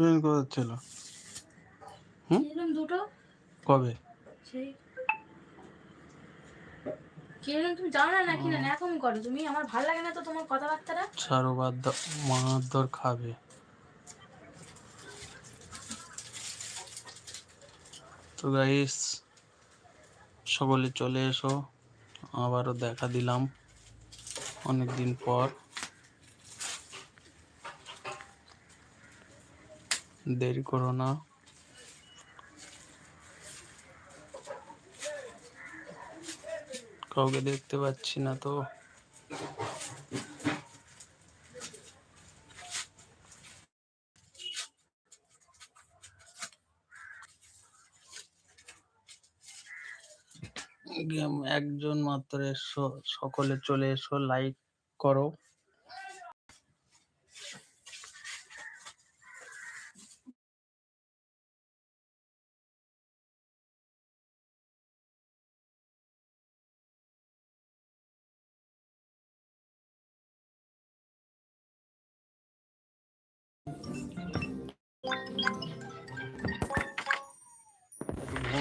Train কোথা ছিল। হুম? দুটো? কবে? সেই। তুমি জানো না নাকি না এখন করো। তুমি আমার ভালো লাগে না তো তোমার কথাবার্তাটা। ছাড়ো বাদ দাও খাবে। তো গাইস সকলে চলে এসো। আবারও দেখা দিলাম অনেক দিন পর। দেরি করো না। কাউকে দেখতে পাচ্ছি না তো। একজন মাত্র এসো, সকলে চলে এসো লাইক করো।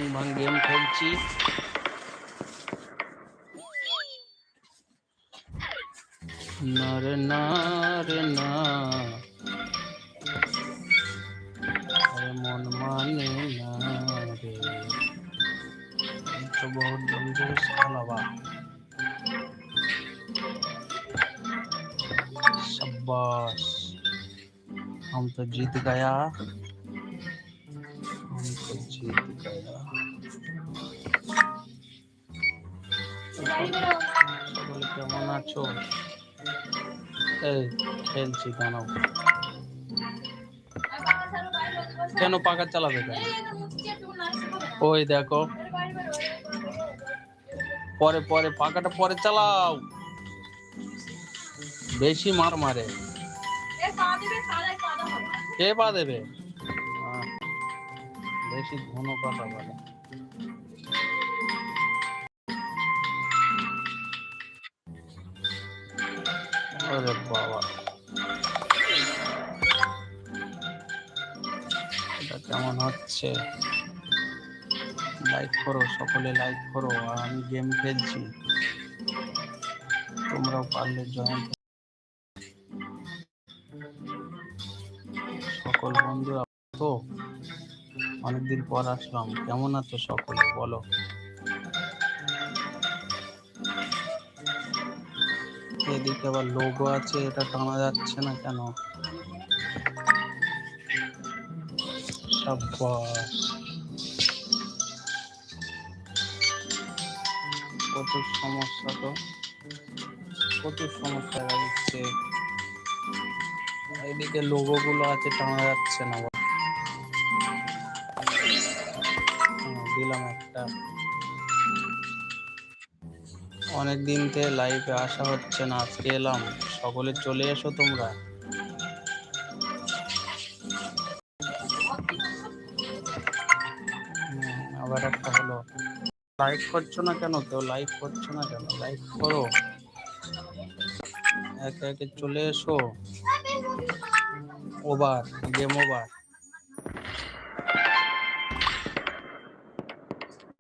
मंग गेम खेल ची नर नर, ना। मन माने ना तो बहुत डेंजर साल हवा। शाबाश। हम तो जीत गया। हम तो जीत गया। কেমন আছো? এই, খেলছি, দাঁড়াও। কেন পাকা চালাবে কেন? ওই দেখো। পরে পরে পাকাটা পরে চালাও। বেশি মার মারে। কে পা দেবে? বেশি ঘন কথা বলে। ওরে বাবা এটা কেমন হচ্ছে লাইক করো, সকলে লাইক করো, আর আমি গেম খেলছি। তোমরাও পারলে জয়েন সকল বন্ধুরা তো অনেকদিন পর আসলাম। কেমন আছো সকলে? বলো। এদিকে আবার লোগো আছে এটা টানা যাচ্ছে না কেন? প্রচুর সমস্যা তো। প্রচুর সমস্যা যাচ্ছে এদিকে লোগো গুলো আছে টানা যাচ্ছে না। হ্যাঁ, দিলাম একটা। অনেক দিন থেকে লাইভে আসা হচ্ছে না, আজকে এলাম। সকলে চলে এসো তোমরা। আবার একটা হলো। লাইক করছ না কেন? কেউ লাইক করছ না কেন? লাইক করো। একে একে চলে এসো। ওভার গেম ওভার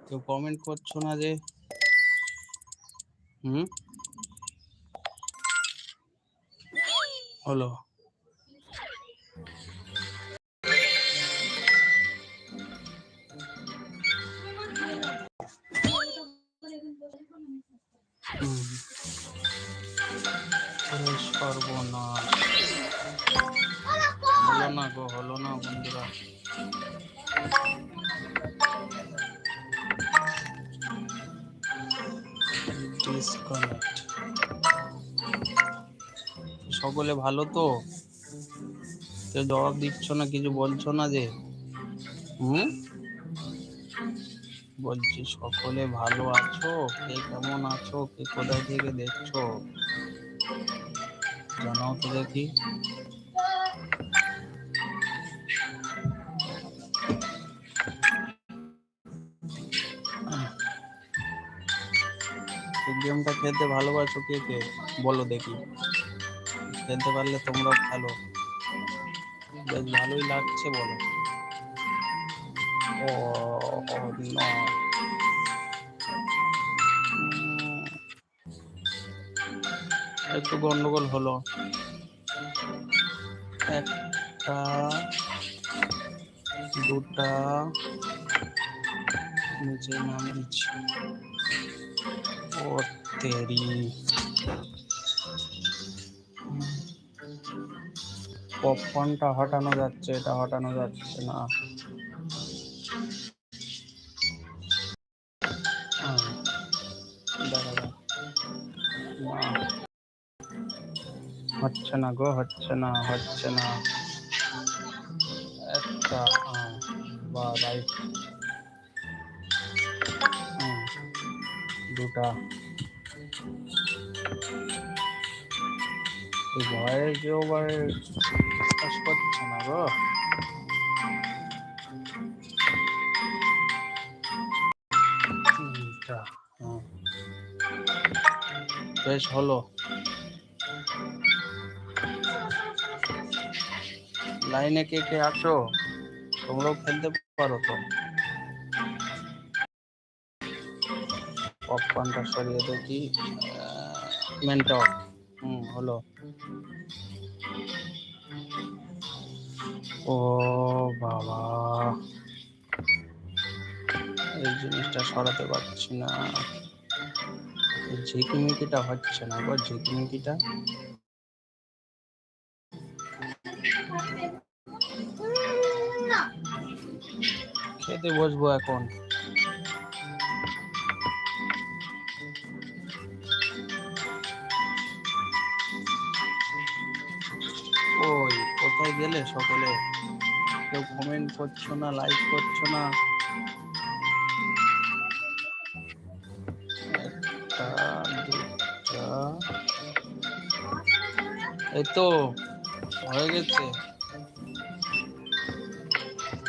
কেউ কমেন্ট করছ না যে হলো। হলো না গো হলো না বন্ধুরা। ডিসকানেক্ট সকলে ভালো তো? কেউ জবাব দিচ্ছ না, কিছু বলছো না যে? হুম? বলছি, সকলে ভালো আছো? কে কেমন আছো? কে কোথায় থেকে দেখছ? জানাও তো দেখি। গেমটা খেলতে ভালোবাসো কে কে? বলো দেখি। খেলতে পারলে তোমরাও খেলো। বেশ ভালোই লাগছে বলো। ও, না। একটু গন্ডগোল হলো। একটা, দুটা, নিচে নামিয়ে দিচ্ছি ও তেরি। পপকর্নটা হটানো যাচ্ছে, এটা হটানো যাচ্ছে না। হচ্ছে না গো, হচ্ছে না হচ্ছে না। একটা বা রাইট দুটা। ভয়ে কেউ আবার কাজ করছে না গো বেশ হলো। লাইনে কে কে আছো? তোমরাও খেলতে পারো তো। পপকর্নটা সরিয়ে দেখি। মেন্টক হুম, হলো। ও বাবা। এই জিনিসটা সরাতে পারছি না। ঝিকিমিকিটা হচ্ছে না গো, ঝিকিমিকিটা। খেতে বসবো এখন। কোথায় গেলে সকলে কেউ কমেন্ট করছ না লাইক করছ না। এই তো, হয়ে গেছে।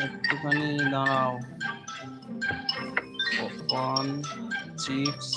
একটুখানি দাঁড়াও। Popcorn chips